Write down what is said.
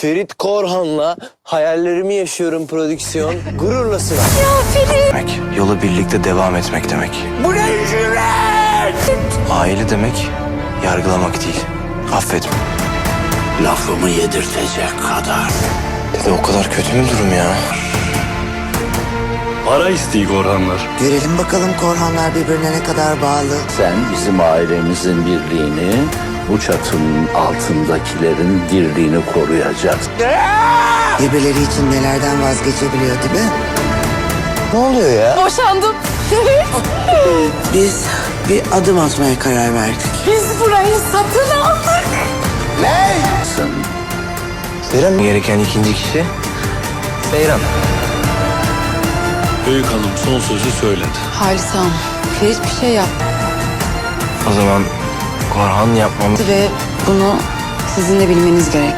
Ferit Korhan'la hayallerimi yaşıyorum prodüksiyon. Gururla sunar. demek. Yola birlikte devam etmek demek. Bu ne Aile demek yargılamak değil. Affetme. Lafımı yedirtecek kadar. Dede o kadar kötü mü durum ya? Para istiyor Orhanlar. Görelim bakalım Korhanlar birbirine ne kadar bağlı. Sen bizim ailemizin birliğini, bu çatının altındakilerin dirliğini koruyacaksın. Birbirleri için nelerden vazgeçebiliyor değil mi? Ne oluyor ya? Boşandım. Biz bir adım atmaya karar verdik. Biz burayı satın aldık. Sen Seyran gereken ikinci kişi Seyran. Büyük hanım son sözü söyledi. Halis Hanım, Ferit bir şey yaptı O zaman Korhan yapmamı ve bunu sizin de bilmeniz gerek.